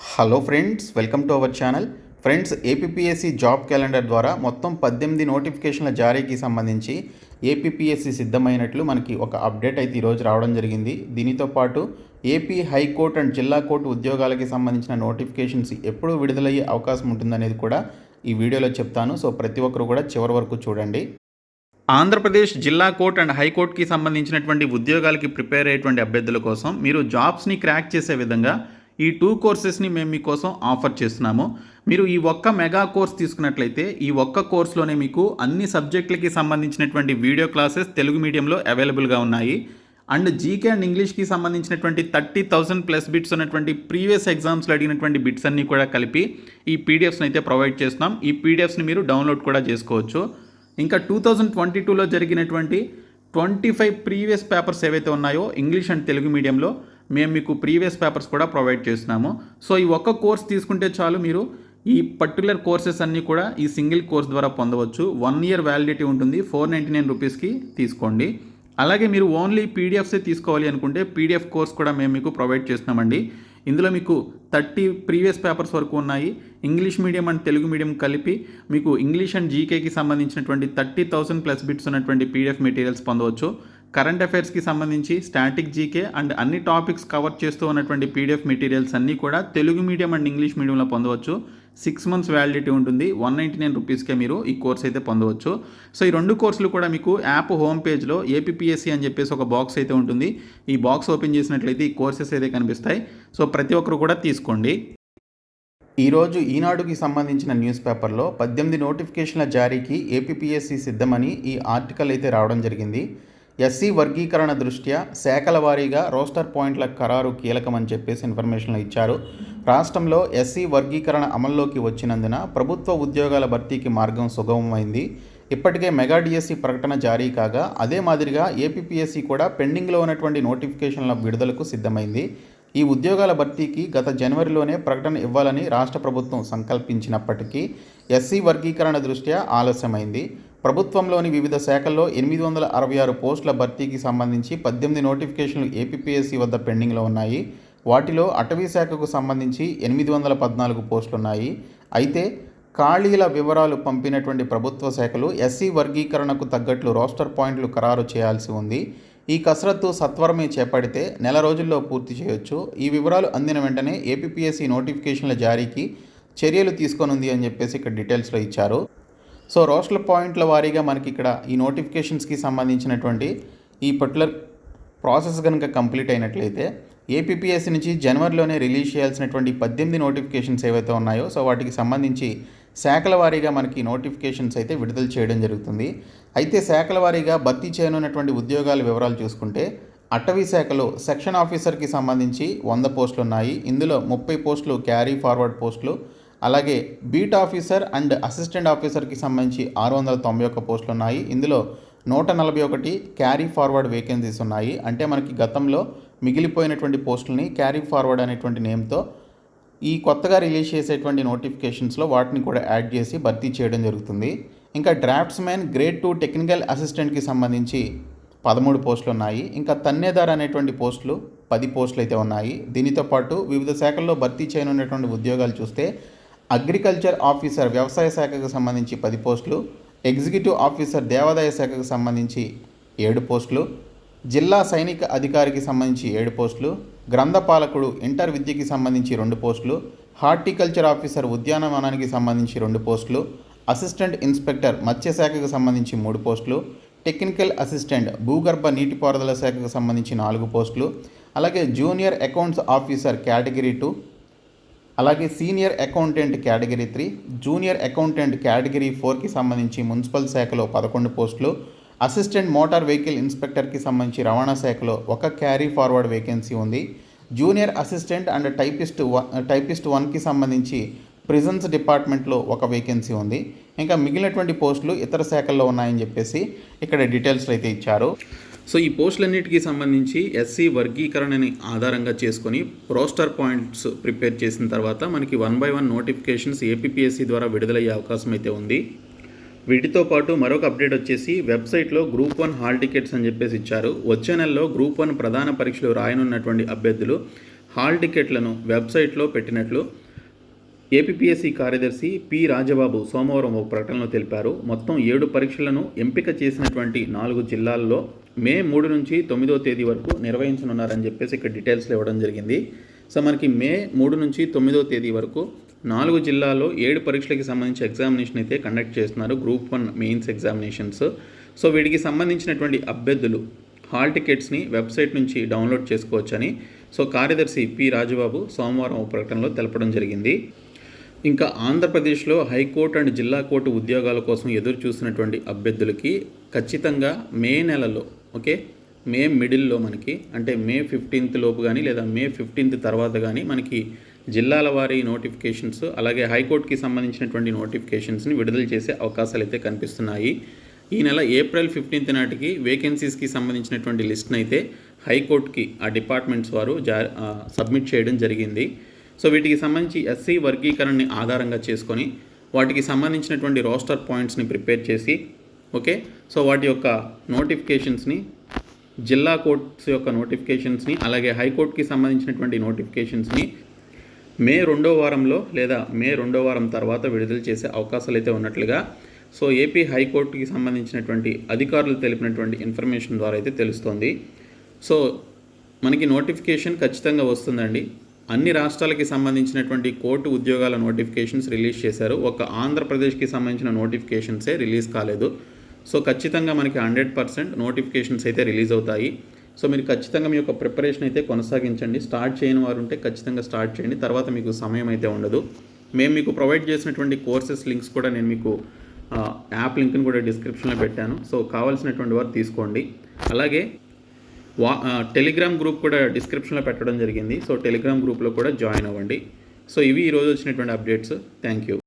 Hello friends welcome to our channel friends APSC job calendar ద్వారా మొత్తం పద్దెనిమిది నోటిఫికేషన్ల జారీకి సంబంధించి ఏపీఎస్సి సిద్ధమైనట్లు మనకి ఒక అప్డేట్ అయితే ఈరోజు రావడం జరిగింది. దీనితో పాటు ఏపీ హైకోర్టు అండ్ జిల్లా కోర్టు ఉద్యోగాలకి సంబంధించిన నోటిఫికేషన్స్ ఎప్పుడు విడుదలయ్యే అవకాశం ఉంటుందనేది కూడా ఈ వీడియోలో చెప్తాను. సో ప్రతి ఒక్కరు కూడా చివరి వరకు చూడండి. ఆంధ్రప్రదేశ్ జిల్లా కోర్ట్ అండ్ హైకోర్టుకి సంబంధించినటువంటి ఉద్యోగాలకి ప్రిపేర్ అయ్యేటువంటి అభ్యర్థుల కోసం మీరు జాబ్స్ని క్రాక్ చేసే విధంగా ఈ టూ కోర్సెస్ని మేము మీకోసం ఆఫర్ చేస్తున్నాము. మీరు ఈ ఒక్క మెగా కోర్స్ తీసుకున్నట్లయితే ఈ ఒక్క కోర్సులోనే మీకు అన్ని సబ్జెక్టులకి సంబంధించినటువంటి వీడియో క్లాసెస్ తెలుగు మీడియంలో అవైలబుల్గా ఉన్నాయి. అండ్ జీకే అండ్ ఇంగ్లీష్కి సంబంధించినటువంటి థర్టీ థౌసండ్ ప్లస్ బిట్స్ ఉన్నటువంటి ప్రీవియస్ ఎగ్జామ్స్లో అడిగినటువంటి బిట్స్ అన్నీ కూడా కలిపి ఈ పీడిఎఫ్స్ని అయితే ప్రొవైడ్ చేస్తున్నాం. ఈ పీడిఎఫ్స్ని మీరు డౌన్లోడ్ కూడా చేసుకోవచ్చు. ఇంకా టూ థౌజండ్ ట్వంటీ టూలో జరిగినటువంటి ట్వంటీ ఫైవ్ ప్రీవియస్ పేపర్స్ ఏవైతే ఉన్నాయో ఇంగ్లీష్ అండ్ తెలుగు మీడియంలో మేము మీకు ప్రీవియస్ పేపర్స్ కూడా ప్రొవైడ్ చేస్తున్నాము. సో ఈ ఒక్క కోర్స్ తీసుకుంటే చాలు మీరు ఈ పర్టికులర్ కోర్సెస్ అన్నీ కూడా ఈ సింగిల్ కోర్స్ ద్వారా పొందవచ్చు. వన్ ఇయర్ వ్యాలిడిటీ ఉంటుంది. ఫోర్ నైంటీ నైన్ రూపీస్కి తీసుకోండి. అలాగే మీరు ఓన్లీ పీడిఎఫ్సే తీసుకోవాలి అనుకుంటే పీడిఎఫ్ కోర్స్ కూడా మేము మీకు ప్రొవైడ్ చేస్తున్నామండి. ఇందులో మీకు థర్టీ ప్రీవియస్ పేపర్స్ వరకు ఉన్నాయి. English medium and Telugu medium కలిపి మీకు ఇంగ్లీష్ అండ్ జీకేకి సంబంధించినటువంటి థర్టీ థౌసండ్ ప్లస్ బిట్స్ ఉన్నటువంటి పీడిఎఫ్ మెటీరియల్స్ పొందవచ్చు. కరెంట్ అఫైర్స్కి సంబంధించి స్టాటిక్ జీకే అండ్ అన్ని టాపిక్స్ కవర్ చేస్తూ ఉన్నటువంటి పీడిఎఫ్ మెటీరియల్స్ అన్నీ కూడా తెలుగు మీడియం అండ్ ఇంగ్లీష్ మీడియంలో పొందవచ్చు. సిక్స్ మంత్స్ వ్యాలిడిటీ ఉంటుంది. వన్ నైంటీ నైన్ రూపీస్కే మీరు ఈ కోర్స్ అయితే పొందవచ్చు. సో ఈ రెండు కోర్సులు కూడా మీకు యాప్ హోమ్ పేజ్లో ఏపీఎస్సి అని చెప్పేసి ఒక బాక్స్ అయితే ఉంటుంది. ఈ బాక్స్ ఓపెన్ చేసినట్లయితే ఈ కోర్సెస్ అయితే కనిపిస్తాయి. సో ప్రతి ఒక్కరు కూడా తీసుకోండి. ఈరోజు ఈనాడుకి సంబంధించిన న్యూస్ పేపర్లో పద్దెనిమిది నోటిఫికేషన్ల జారీకి ఏపీఎస్సి సిద్ధమని ఈ ఆర్టికల్ అయితే రావడం జరిగింది. ఎస్సీ వర్గీకరణ దృష్ట్యా శాఖల వారీగా రోస్టర్ పాయింట్ల ఖరారు కీలకమని చెప్పేసి ఇన్ఫర్మేషన్లు ఇచ్చారు. రాష్ట్రంలో ఎస్సీ వర్గీకరణ అమల్లోకి వచ్చినందున ప్రభుత్వ ఉద్యోగాల భర్తీకి మార్గం సుగమమైంది. ఇప్పటికే మెగా డిఎస్సి ప్రకటన జారీ కాగా అదే మాదిరిగా ఏపీపీఎస్సీ కూడా పెండింగ్లో ఉన్నటువంటి నోటిఫికేషన్ల విడుదలకు సిద్ధమైంది. ఈ ఉద్యోగాల భర్తీకి గత జనవరిలోనే ప్రకటన ఇవ్వాలని రాష్ట్ర ప్రభుత్వం సంకల్పించినప్పటికీ ఎస్సీ వర్గీకరణ దృష్ట్యా ఆలస్యమైంది. ప్రభుత్వంలోని వివిధ శాఖల్లో ఎనిమిది వందల అరవై ఆరు పోస్టుల భర్తీకి సంబంధించి పద్దెనిమిది నోటిఫికేషన్లు ఏపీఎస్సి వద్ద పెండింగ్లో ఉన్నాయి. వాటిలో అటవీ శాఖకు సంబంధించి ఎనిమిది వందల పద్నాలుగు పోస్టులు ఉన్నాయి అయితే ఖాళీల వివరాలు పంపినటువంటి ప్రభుత్వ శాఖలు ఎస్సీ వర్గీకరణకు తగ్గట్లు రోస్టర్ పాయింట్లు ఖరారు చేయాల్సి ఉంది. ఈ కసరత్తు సత్వరమే చేపడితే నెల రోజుల్లో పూర్తి చేయొచ్చు. ఈ వివరాలు అందిన వెంటనే ఏపీపీఎస్సీ నోటిఫికేషన్ల జారీకి చర్యలు తీసుకోనుంది అని చెప్పేసి ఇక్కడ డీటెయిల్స్లో ఇచ్చారు. సో రోస్టల్ పాయింట్ల వారీగా మనకి ఇక్కడ ఈ నోటిఫికేషన్స్కి సంబంధించినటువంటి ఈ పర్టికులర్ ప్రాసెస్ కనుక కంప్లీట్ అయినట్లయితే ఏపీఎస్సి నుంచి జనవరిలోనే రిలీజ్ చేయాల్సినటువంటి పద్దెనిమిది నోటిఫికేషన్స్ ఏవైతే ఉన్నాయో సో వాటికి సంబంధించి శాఖల వారీగా మనకి నోటిఫికేషన్స్ అయితే విడుదల చేయడం జరుగుతుంది. అయితే శాఖల వారీగా భర్తీ చేయనున్నటువంటి ఉద్యోగాల వివరాలు చూసుకుంటే అటవీ శాఖలో సెక్షన్ ఆఫీసర్కి సంబంధించి వంద పోస్టులు ఉన్నాయి ఇందులో ముప్పై పోస్టులు క్యారీ ఫార్వర్డ్ పోస్టులు అలాగే బీట్ ఆఫీసర్ అండ్ అసిస్టెంట్ ఆఫీసర్కి సంబంధించి ఆరు వందల తొంభై ఒక్క పోస్టులు ఉన్నాయి ఇందులో నూట నలభై ఒకటి క్యారీ ఫార్వర్డ్ వేకెన్సీస్ ఉన్నాయి. అంటే మనకి గతంలో మిగిలిపోయినటువంటి పోస్టులని క్యారీ ఫార్వర్డ్ అనేటువంటి నేమ్తో ఈ కొత్తగా రిలీజ్ చేసేటువంటి నోటిఫికేషన్స్లో వాటిని కూడా యాడ్ చేసి భర్తీ చేయడం జరుగుతుంది. ఇంకా డ్రాఫ్ట్స్మెన్ గ్రేడ్ టూ టెక్నికల్ అసిస్టెంట్కి సంబంధించి పదమూడు పోస్టులు ఉన్నాయి ఇంకా తన్నేదార్ అనేటువంటి పోస్టులు పది పోస్టులు అయితే ఉన్నాయి. దీనితో పాటు వివిధ శాఖల్లో భర్తీ చేయనున్నటువంటి ఉద్యోగాలు చూస్తే అగ్రికల్చర్ ఆఫీసర్ వ్యవసాయ శాఖకు సంబంధించి పది పోస్టులు ఎగ్జిక్యూటివ్ ఆఫీసర్ దేవాదాయ శాఖకు సంబంధించి ఏడు పోస్టులు జిల్లా సైనిక అధికారికి సంబంధించి ఏడు పోస్టులు గ్రంథపాలకుడు ఇంటర్ విద్యకి సంబంధించి రెండు పోస్టులు హార్టికల్చర్ ఆఫీసర్ ఉద్యానవనానికి సంబంధించి రెండు పోస్టులు అసిస్టెంట్ ఇన్స్పెక్టర్ మత్స్యశాఖకు సంబంధించి మూడు పోస్టులు టెక్నికల్ అసిస్టెంట్ భూగర్భ నీటిపారుదల శాఖకు సంబంధించి నాలుగు పోస్టులు అలాగే junior accounts officer category two అలాగే senior accountant category three junior accountant category ఫోర్కి సంబంధించి మున్సిపల్ శాఖలో పదకొండు పోస్టులు అసిస్టెంట్ మోటార్ వెహికల్ ఇన్స్పెక్టర్కి సంబంధించి రవాణా శాఖలో ఒక క్యారీ ఫార్వర్డ్ వేకెన్సీ ఉంది. Junior assistant and typist one typist వన్కి సంబంధించి ప్రిజన్స్ డిపార్ట్మెంట్లో ఒక వేకెన్సీ ఉంది. ఇంకా మిగిలినటువంటి పోస్టులు ఇతర శాఖల్లో ఉన్నాయని చెప్పేసి ఇక్కడ డీటెయిల్స్లో అయితే ఇచ్చారు. సో ఈ పోస్టులన్నిటికీ సంబంధించి ఎస్సీ వర్గీకరణని ఆధారంగా చేసుకొని ప్రోస్టర్ పాయింట్స్ ప్రిపేర్ చేసిన తర్వాత మనకి one by one notifications APPSC ద్వారా విడుదలయ్యే అవకాశం అయితే ఉంది. వీటితో పాటు మరొక అప్డేట్ వచ్చేసి వెబ్సైట్లో గ్రూప్ వన్ హాల్ టికెట్స్ అని చెప్పేసి ఇచ్చారు. వచ్చే నెలలో గ్రూప్ వన్ ప్రధాన పరీక్షలు రాయనున్నటువంటి అభ్యర్థులు హాల్ టికెట్లను వెబ్సైట్లో పెట్టినట్లు ఏపీఎస్సి కార్యదర్శి పి రాజబాబు సోమవారం ఒక ప్రకటనలో తెలిపారు. మొత్తం ఏడు పరీక్షలను ఎంపిక చేసినటువంటి నాలుగు జిల్లాల్లో మే మూడు నుంచి తొమ్మిదో తేదీ వరకు నిర్వహించనున్నారని చెప్పేసి ఇక్కడ డీటెయిల్స్లో ఇవ్వడం జరిగింది. సో మనకి మే మూడు నుంచి తొమ్మిదో తేదీ వరకు నాలుగు జిల్లాల్లో ఏడు పరీక్షలకి సంబంధించి ఎగ్జామినేషన్ అయితే కండక్ట్ చేస్తున్నారు. Group one mains examinations. So వీటికి సంబంధించినటువంటి అభ్యర్థులు హాల్ టికెట్స్ని వెబ్సైట్ నుంచి డౌన్లోడ్ చేసుకోవచ్చని సో కార్యదర్శి పి రాజబాబు సోమవారం ఒక ప్రకటనలో తెలపడం జరిగింది. ఇంకా ఆంధ్రప్రదేశ్లో హైకోర్టు అండ్ జిల్లా కోర్టు ఉద్యోగాల కోసం ఎదురు చూసినటువంటి అభ్యర్థులకి ఖచ్చితంగా మే నెలలో ఓకే? మే మిడిల్లో మనకి అంటే మే ఫిఫ్టీన్త్ లోపు కానీ లేదా మే ఫిఫ్టీన్త్ తర్వాత కానీ మనకి జిల్లాల వారీ నోటిఫికేషన్స్ అలాగే హైకోర్టుకి సంబంధించినటువంటి నోటిఫికేషన్స్ని విడుదల చేసే అవకాశాలు అయితే కనిపిస్తున్నాయి. ఈ నెల ఏప్రిల్ ఫిఫ్టీన్త్ నాటికి వేకెన్సీస్కి సంబంధించినటువంటి లిస్ట్ని అయితే హైకోర్టుకి ఆ డిపార్ట్మెంట్స్ వారు జా సబ్మిట్ చేయడం జరిగింది. సో వీటికి సంబంధించి ఎస్సీ వర్గీకరణని ఆధారంగా చేసుకొని వాటికి సంబంధించినటువంటి రోస్టర్ పాయింట్స్ని ప్రిపేర్ చేసి ఓకే? సో వాటి యొక్క నోటిఫికేషన్స్ని జిల్లా కోర్ట్స్ యొక్క నోటిఫికేషన్స్ని అలాగే హైకోర్టుకి సంబంధించినటువంటి నోటిఫికేషన్స్ని మే రెండో వారంలో లేదా మే రెండో వారం తర్వాత విడుదల చేసే అవకాశాలు అయితే ఉన్నట్లుగా సో ఏపీ హైకోర్టుకి సంబంధించినటువంటి అధికారులు తెలిపినటువంటి ఇన్ఫర్మేషన్ ద్వారా అయితే తెలుస్తోంది. సో మనకి నోటిఫికేషన్ ఖచ్చితంగా వస్తుందండి. అన్ని రాష్ట్రాలకి సంబంధించినటువంటి కోర్టు ఉద్యోగాల నోటిఫికేషన్స్ రిలీజ్ చేశారు. ఒక ఆంధ్రప్రదేశ్కి సంబంధించిన నోటిఫికేషన్సే రిలీజ్ కాలేదు. సో ఖచ్చితంగా మనకి హండ్రెడ్ పర్సెంట్ నోటిఫికేషన్స్ అయితే రిలీజ్ అవుతాయి. సో మీరు ఖచ్చితంగా మీ యొక్క ప్రిపరేషన్ అయితే కొనసాగించండి. స్టార్ట్ చేయని వారు ఉంటే ఖచ్చితంగా స్టార్ట్ చేయండి. తర్వాత మీకు సమయం అయితే ఉండదు. మేము మీకు ప్రొవైడ్ చేసినటువంటి కోర్సెస్ లింక్స్ కూడా నేను మీకు యాప్ లింక్ని కూడా డిస్క్రిప్షన్లో పెట్టాను. సో కావాల్సినటువంటి వారు తీసుకోండి. అలాగే వా టెలిగ్రామ్ గ్రూప్ కూడా డిస్క్రిప్షన్లో పెట్టడం జరిగింది. సో టెలిగ్రామ్ గ్రూప్లో కూడా జాయిన్ అవ్వండి. సో ఇవి ఈరోజు వచ్చినటువంటి అప్డేట్స్ థ్యాంక్ యూ